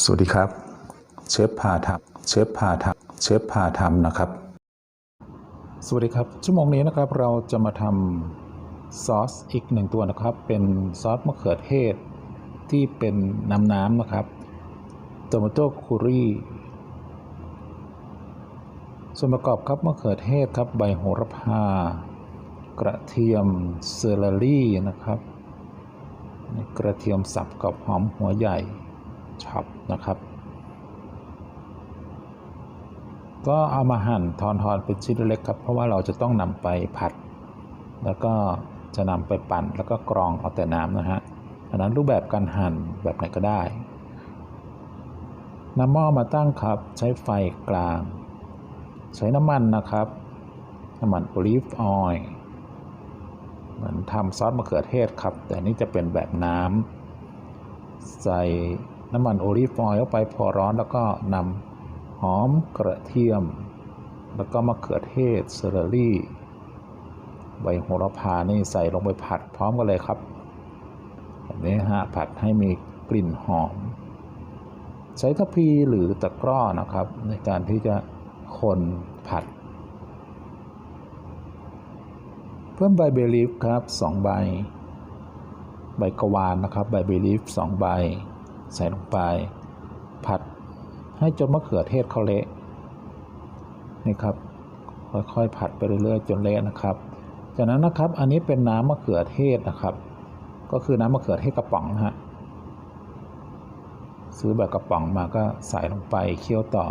สวัสดีครับ เชฟพาทำเชฟพาทำเชฟพาทำนะครับ สวัสดีครับ ชั่วโมงนี้นะครับเราจะมาทำซอสอีกหนึ่งตัวนะครับ เป็นซอสมะเขือเทศ ที่เป็นน้ำน้ำๆนะครับโตมาโต้คูรี่ส่วนประกอบครับมะเขือเทศครับใบโหระพา กระเทียมเซอร์รี่นะครับ กระเทียมสับกับหอมหัวใหญ่ ฉับนะครับ ก็เอามาหั่นทอนๆเป็นชิ้นเล็กครับ เพราะว่าเราจะต้องนำไปผัด แล้วก็จะนำไปปั่นแล้วก็กรองเอาแต่น้ำนะฮะอันนั้นรูปแบบการหั่นแบบไหนก็ได้นำหม้อมาตั้งครับ ใช้ไฟกลาง ใช้น้ำมันนะครับ น้ำมันโอลิฟออยล์เหมือนทำซอสมะเขือเทศครับ แต่นี่จะเป็นแบบน้ำใส่ น้ำมันโอลิฟออยล์เข้าไปพอร้อนแล้วก็นำหอมกระเทียม แล้วก็มะเขือเทศเซอร์รี่ใบโหระพานี่ใส่ลงไปผัดพร้อมกันเลยครับแบบนี้ฮะผัดให้มีกลิ่นหอม ใช้ทัพพีหรือตะกร้อนะครับ ในการที่จะคนผัด เพิ่มใบเบลีฟครับ2ใบ ใบกะวานนะครับ ใบเบลีฟ2ใบ ใส่ลงไป ผัดให้จนมะเขือเทศเขาเละนี่ครับ ค่อยๆผัดไปเรื่อยๆจนเละนะครับ จากนั้นนะครับอันนี้เป็นน้ำมะเขือเทศนะครับ ก็คือน้ำมะเขือเทศกระป๋องนะฮะซื้อแบบกระป๋องมาก็ใส่ลงไปเคี่ยวต่อ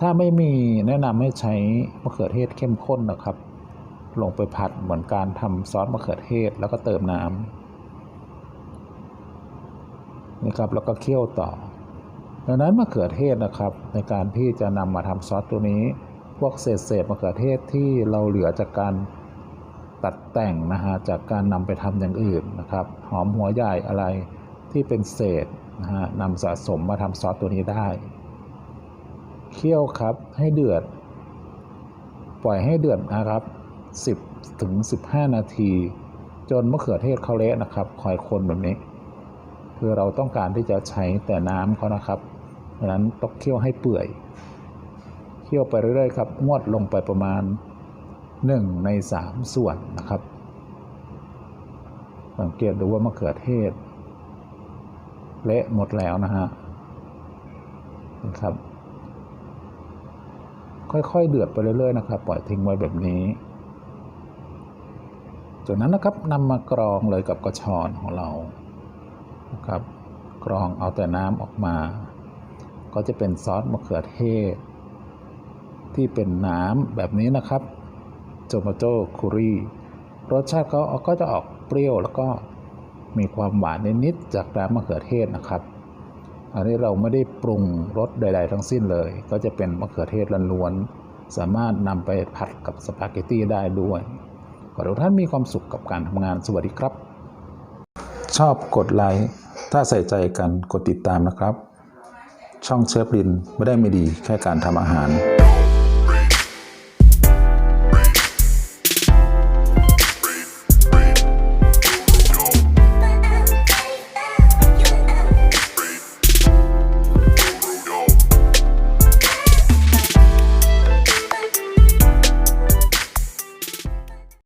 ถ้าไม่มีแนะนำให้ใช้มะเขือเทศเข้มข้นนะครับ ลงไปผัดเหมือนการทำซอสมะเขือเทศแล้วก็เติมน้ำ นี่ครับแล้วก็เคี่ยวต่อ ดังนั้นมะเขือเทศนะครับในการที่จะนำมาทำซอสตัวนี้ พวกเศษเศษมะเขือเทศที่เราเหลือจากการตัดแต่งนะฮะจากการนำไปทำอย่างอื่นนะครับ หอมหัวใหญ่อะไรที่เป็นเศษนะฮะนำสะสมมาทำซอสตัวนี้ได้เคี่ยวครับให้เดือด ปล่อยให้เดือดนะครับ 10ถึง15 นาที จนมะเขือเทศเขาเละนะครับ คอยคนแบบนี้ คือเราต้องการที่จะใช้แต่น้ำเขานะครับดังนั้นต้องเคี่ยวให้เปื่อย เคี่ยวไปเรื่อยๆครับ งวดลงไปประมาณ 1 ใน 3 ส่วนนะครับ สังเกตดูว่ามะเขือเทศ เละหมดแล้วนะฮะนะครับ ค่อยๆ เดือดไปเรื่อยๆนะครับ ปล่อยทิ้งไว้แบบนี้จากนั้นนะครับนำมากรองเลยกับกระชอนของเรา นะครับกรองเอาแต่น้ำออกมา ก็จะเป็นซอสมะเขือเทศ ที่เป็นน้ำแบบนี้นะครับโจมาโต้คูรี่รสชาติเขาก็จะออกเปรี้ยวแล้วก็มีความหวานนิดๆจากน้ำมะเขือเทศนะครับ อันนี้เราไม่ได้ปรุงรสใด ๆ ทั้งสิ้นเลย ก็จะเป็นมะเขือเทศล้วนๆสามารถนำไปผัดกับสปาเกตตี้ได้ด้วยขอให้ทุกท่านมีความสุขกับการทำงานสวัสดีครับ ชอบกดไลค์ ถ้าใส่ใจกันกดติดตามนะครับ ช่องเชฟลินไม่ได้ไม่ดีแค่การทำอาหาร